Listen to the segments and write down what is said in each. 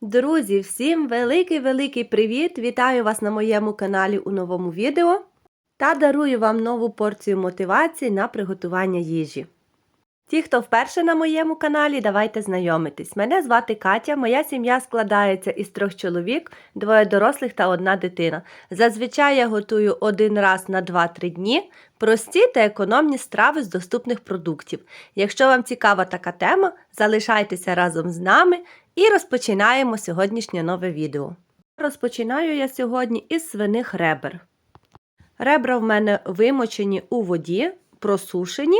Друзі, всім великий-великий привіт! Вітаю вас на моєму каналі у новому відео та дарую вам нову порцію мотивації на приготування їжі. Ті, хто вперше на моєму каналі, давайте знайомитись. Мене звати Катя, моя сім'я складається із трьох чоловік, двоє дорослих та одна дитина. Зазвичай я готую один раз на 2-3 дні прості та економні страви з доступних продуктів. Якщо вам цікава така тема, залишайтеся разом з нами і розпочинаємо сьогоднішнє нове відео. Розпочинаю я сьогодні із свиних ребер. Ребра в мене вимочені у воді, просушені.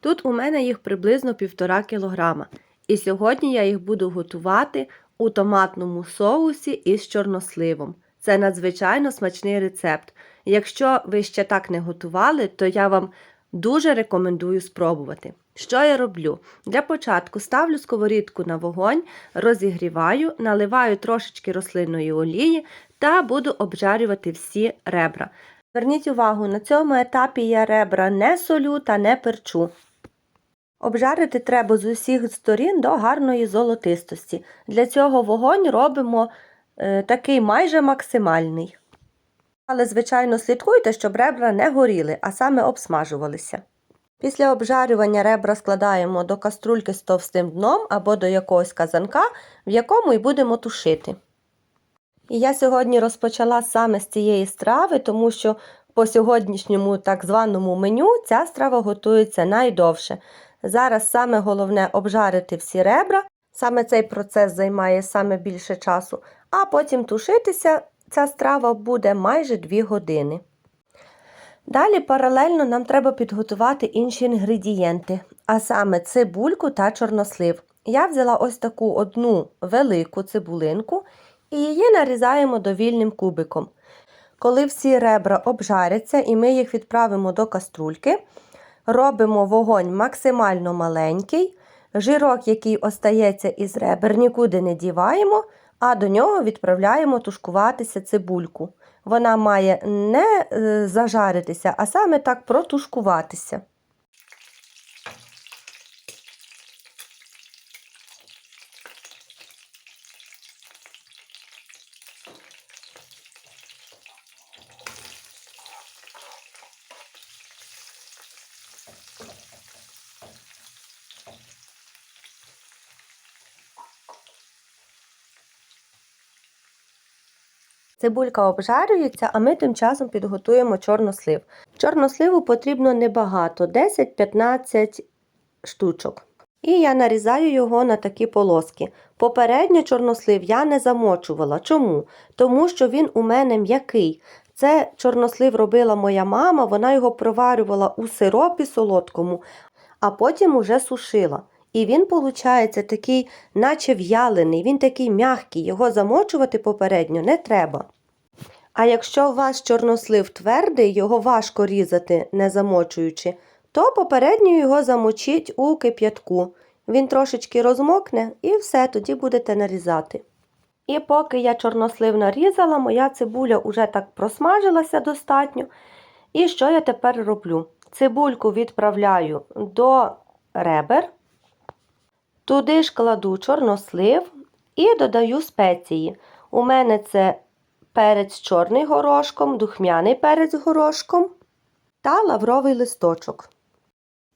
Тут у мене їх приблизно 1,5 кг. І сьогодні я їх буду готувати у томатному соусі із чорносливом. Це надзвичайно смачний рецепт. Якщо ви ще так не готували, то я вам дуже рекомендую спробувати. Що я роблю? Для початку ставлю сковорідку на вогонь, розігріваю, наливаю трошечки рослинної олії та буду обжарювати всі ребра. Зверніть увагу, на цьому етапі я ребра не солю та не перчу. Обжарити треба з усіх сторін до гарної золотистості. Для цього вогонь робимо е, такий майже максимальний. Але, звичайно, слідкуйте, щоб ребра не горіли, а саме обсмажувалися. Після обжарювання ребра складаємо до каструльки з товстим дном або до якогось казанка, в якому й будемо тушити. І я сьогодні розпочала саме з цієї страви, тому що по сьогоднішньому так званому меню ця страва готується найдовше. Зараз саме головне обжарити всі ребра, саме цей процес займає саме більше часу, а потім тушитися ця страва буде майже 2 години. Далі паралельно нам треба підготувати інші інгредієнти, а саме цибульку та чорнослив. Я взяла ось таку одну велику цибулинку і її нарізаємо довільним кубиком. Коли всі ребра обжаряться і ми їх відправимо до каструльки, робимо вогонь максимально маленький, жирок, який остається із ребер, нікуди не діваємо, а до нього відправляємо тушкуватися цибульку. Вона має не е, зажаритися, а саме так протушкуватися. Цибулька обжарюється, а ми тим часом підготуємо чорнослив. Чорносливу потрібно небагато 10-15 штучок. І я нарізаю його на такі полоски. Попередньо чорнослив я не замочувала. Чому? Тому що він у мене м'який. Це чорнослив робила моя мама, вона його проварювала у сиропі солодкому, а потім уже сушила. І він, виходить, такий, наче в'ялений, він такий м'який, його замочувати попередньо не треба. А якщо у вас чорнослив твердий, його важко різати, не замочуючи, то попередньо його замочіть у кип'ятку. Він трошечки розмокне і все, тоді будете нарізати. І поки я чорнослив нарізала, моя цибуля вже так просмажилася достатньо. І що я тепер роблю? Цибульку відправляю до ребер. Туди ж кладу чорнослив і додаю спеції. У мене це перець чорний горошком, духмяний перець горошком та лавровий листочок.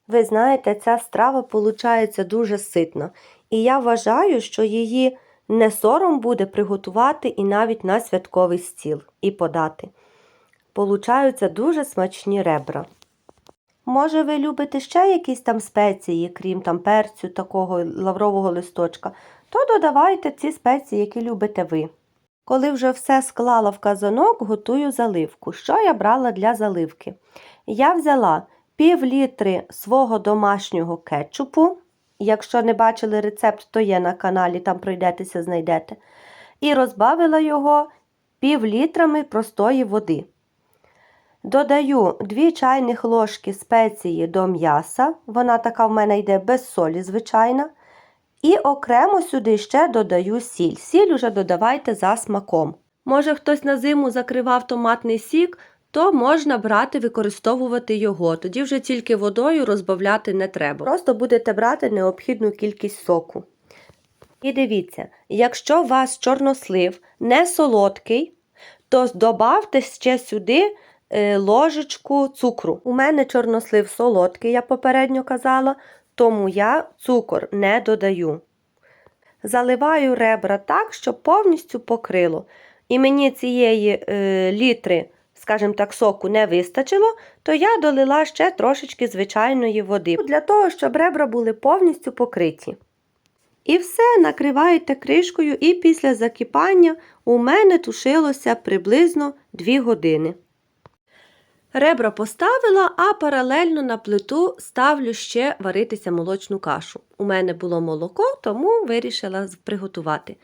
Ви знаєте, ця страва виходить дуже ситна. І я вважаю, що її не сором буде приготувати і навіть на святковий стіл і подати. Получаються дуже смачні ребра. Може, ви любите ще якісь там спеції, крім там перцю, такого лаврового листочка, то додавайте ці спеції, які любите ви. Коли вже все склала в казанок, готую заливку. Що я брала для заливки? Я взяла пів літри свого домашнього кетчупу. Якщо не бачили рецепт, то є на каналі, там пройдетеся, знайдете. І розбавила його пів літрами простої води. Додаю 2 чайних ложки спеції до м'яса, вона така в мене йде без солі, звичайна. І окремо сюди ще додаю сіль. Сіль уже додавайте за смаком. Може, хтось на зиму закривав томатний сік, то можна брати, використовувати його. Тоді вже тільки водою розбавляти не треба. Просто будете брати необхідну кількість соку. І дивіться, якщо у вас чорнослив не солодкий, то додавте ще сюди ложечку цукру. У мене чорнослив солодкий, я попередньо казала, тому я цукор не додаю. Заливаю ребра так, щоб повністю покрило. І мені цієї е, літри, скажімо так, соку не вистачило, то я долила ще трошечки звичайної води для того, щоб ребра були повністю покриті. І все накриваєте кришкою, і після закипання у мене тушилося приблизно 2 години. Ребра поставила, а паралельно на плиту ставлю ще варитися молочну кашу. У мене було молоко, тому вирішила приготувати.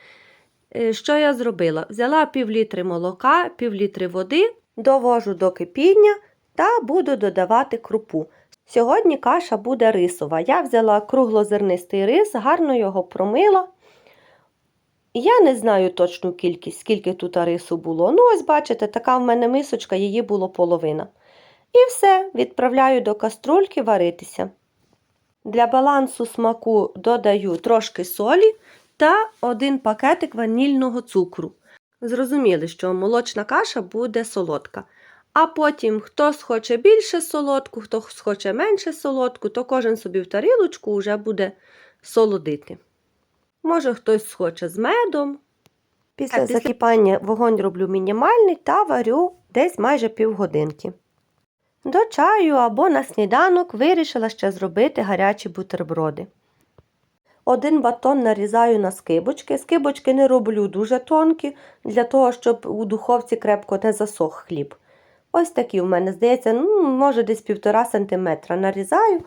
Е, Що я зробила? Взяла пів літри молока, пів літри води, довожу до кипіння та буду додавати крупу. Сьогодні каша буде рисова. Я взяла круглозернистий рис, гарно його промила. Я не знаю точну кількість, скільки тут рису було. Ну, ось бачите, така в мене мисочка, її було половина. І все, відправляю до каструльки варитися. Для балансу смаку додаю трошки солі та один пакетик ванільного цукру. Зрозуміли, що молочна каша буде солодка. А потім, хто схоче більше солодку, хто схоче менше солодку, то кожен собі в тарілочку вже буде солодити. Може, хтось схоче з медом. Після, після- закипання вогонь роблю мінімальний та варю десь майже півгодинки. До чаю або на сніданок вирішила ще зробити гарячі бутерброди. Один батон нарізаю на скибочки. Скибочки не роблю дуже тонкі, для того, щоб у духовці крепко не засох хліб. Ось такі в мене, здається, ну, може десь півтора сантиметра нарізаю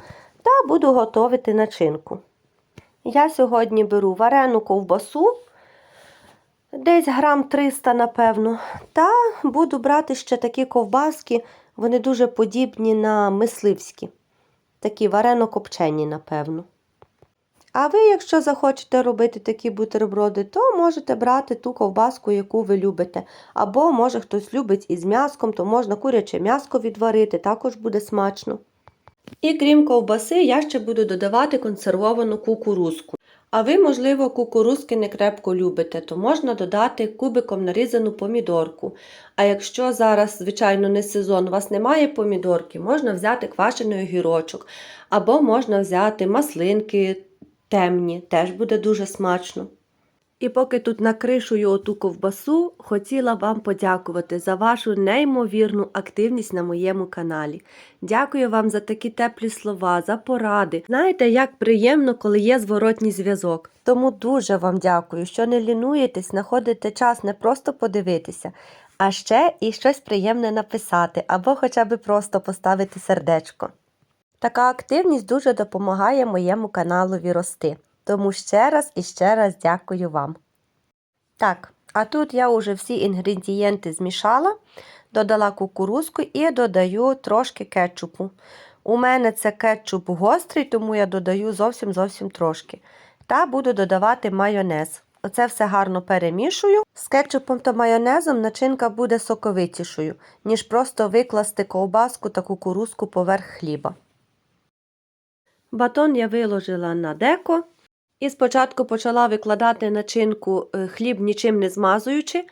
та буду готувати начинку. Я сьогодні беру варену ковбасу, десь грам 300, напевно, та буду брати ще такі ковбаски, вони дуже подібні на мисливські, такі варено-копчені, напевно. А ви, якщо захочете робити такі бутерброди, то можете брати ту ковбаску, яку ви любите. Або, може, хтось любить із м'яском, то можна куряче м'яско відварити, також буде смачно. І крім ковбаси, я ще буду додавати консервовану кукурузку. А ви, можливо, кукурузки не крепко любите, то можна додати кубиком нарізану помідорку. А якщо зараз, звичайно, не сезон, у вас немає помідорки, можна взяти квашений огірочок, або можна взяти маслинки темні, теж буде дуже смачно. І поки тут накришую оту ковбасу, хотіла вам подякувати за вашу неймовірну активність на моєму каналі. Дякую вам за такі теплі слова, за поради. Знаєте, як приємно, коли є зворотній зв'язок. Тому дуже вам дякую, що не лінуєтесь, знаходите час не просто подивитися, а ще і щось приємне написати, або хоча б просто поставити сердечко. Така активність дуже допомагає моєму каналові рости. Тому ще раз і ще раз дякую вам. Так, а тут я вже всі інгредієнти змішала, додала кукурузку і додаю трошки кетчупу. У мене це кетчуп гострий, тому я додаю зовсім зовсім трошки. Та буду додавати майонез. Оце все гарно перемішую. З кетчупом та майонезом начинка буде соковитішою, ніж просто викласти ковбаску та кукурузку поверх хліба. Батон я виложила на деко і спочатку почала викладати начинку е, хліб нічим не змазуючи,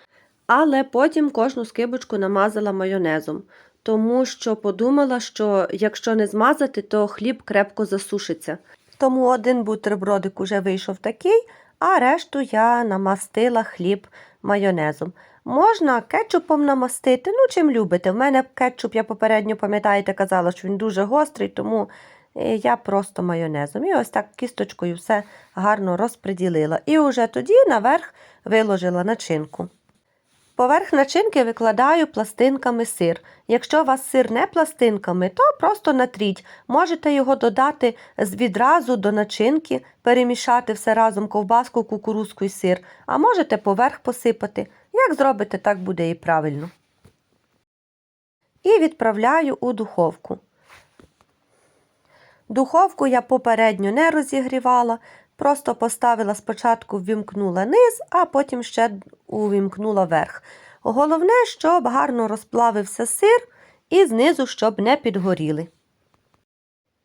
але потім кожну скибочку намазала майонезом, тому що подумала, що якщо не змазати, то хліб крепко засушиться. Тому один бутербродик уже вийшов такий, а решту я намастила хліб майонезом. Можна кетчупом намастити, ну чим любите. В мене кетчуп, я попередньо пам'ятаєте, казала, що він дуже гострий, тому я просто майонезом. І ось так кісточкою все гарно розподілила. І вже тоді наверх виложила начинку. Поверх начинки викладаю пластинками сир. Якщо у вас сир не пластинками, то просто натріть. Можете його додати відразу до начинки, перемішати все разом ковбаску, кукурузку і сир, а можете поверх посипати. Як зробите, так буде і правильно. І відправляю у духовку. Духовку я попередньо не розігрівала, просто поставила спочатку ввімкнула низ, а потім ще увімкнула верх. Головне, щоб гарно розплавився сир і знизу, щоб не підгоріли.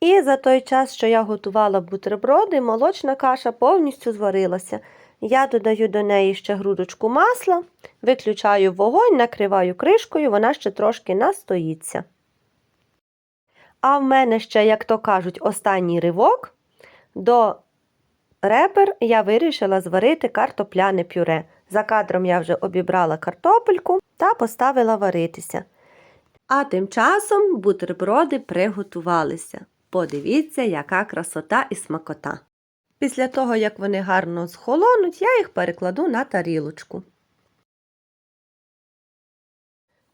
І за той час, що я готувала бутерброди, молочна каша повністю зварилася. Я додаю до неї ще грудочку масла, виключаю вогонь, накриваю кришкою, вона ще трошки настоїться. А в мене ще, як то кажуть, останній ривок. До ребер я вирішила зварити картопляне пюре. За кадром я вже обібрала картопельку та поставила варитися. А тим часом бутерброди приготувалися. Подивіться, яка красота і смакота. Після того, як вони гарно схолонуть, я їх перекладу на тарілочку.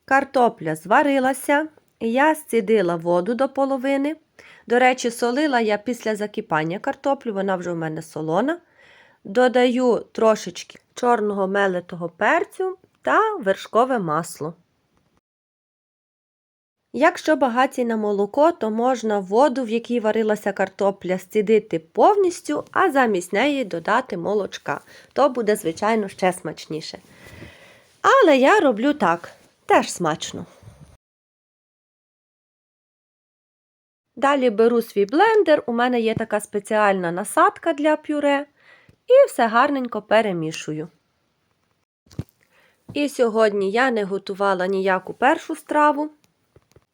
Картопля зварилася, я зцідила воду до половини. До речі, солила я після закипання картоплю, вона вже в мене солона. Додаю трошечки чорного мелитого перцю та вершкове масло. Якщо багаті на молоко, то можна воду, в якій варилася картопля, зцідити повністю, а замість неї додати молочка. То буде, звичайно, ще смачніше. Але я роблю так, теж смачно. Далі беру свій блендер, у мене є така спеціальна насадка для пюре, і все гарненько перемішую. І сьогодні я не готувала ніяку першу страву.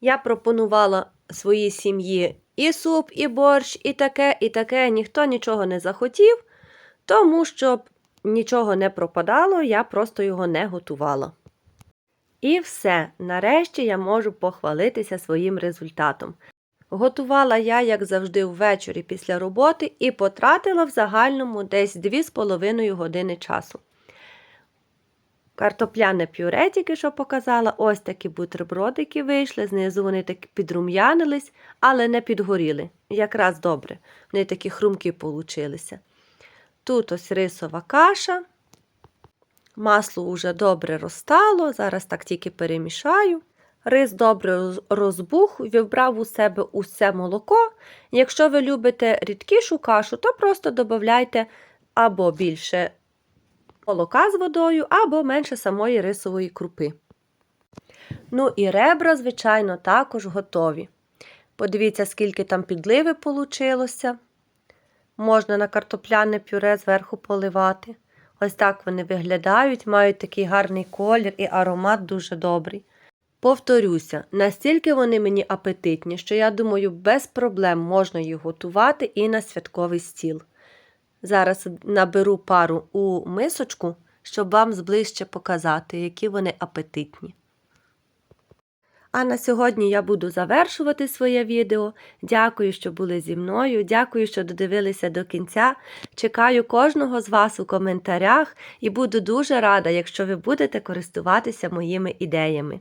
Я пропонувала своїй сім'ї і суп, і борщ, і таке, і таке. Ніхто нічого не захотів, тому щоб нічого не пропадало, я просто його не готувала. І все, нарешті я можу похвалитися своїм результатом. Готувала я, як завжди, ввечері після роботи і потратила в загальному десь 2,5 години часу. Картопляне пюре тільки що показала, ось такі бутербродики вийшли, знизу вони так підрум'янились, але не підгоріли. Якраз добре, вони такі хрумкі получилися. Тут ось рисова каша. Масло вже добре розтало, зараз так тільки перемішаю. Рис добре розбух, вібрав у себе усе молоко. Якщо ви любите рідкішу кашу, то просто додайте або більше молока з водою, або менше самої рисової крупи. Ну і ребра, звичайно, також готові. Подивіться, скільки там підливи получилося. Можна на картопляне пюре зверху поливати. Ось так вони виглядають, мають такий гарний колір і аромат дуже добрий. Повторюся, настільки вони мені апетитні, що я думаю, без проблем можна їх готувати і на святковий стіл. Зараз наберу пару у мисочку, щоб вам зближче показати, які вони апетитні. А на сьогодні я буду завершувати своє відео. Дякую, що були зі мною. Дякую, що додивилися до кінця. Чекаю кожного з вас у коментарях і буду дуже рада, якщо ви будете користуватися моїми ідеями.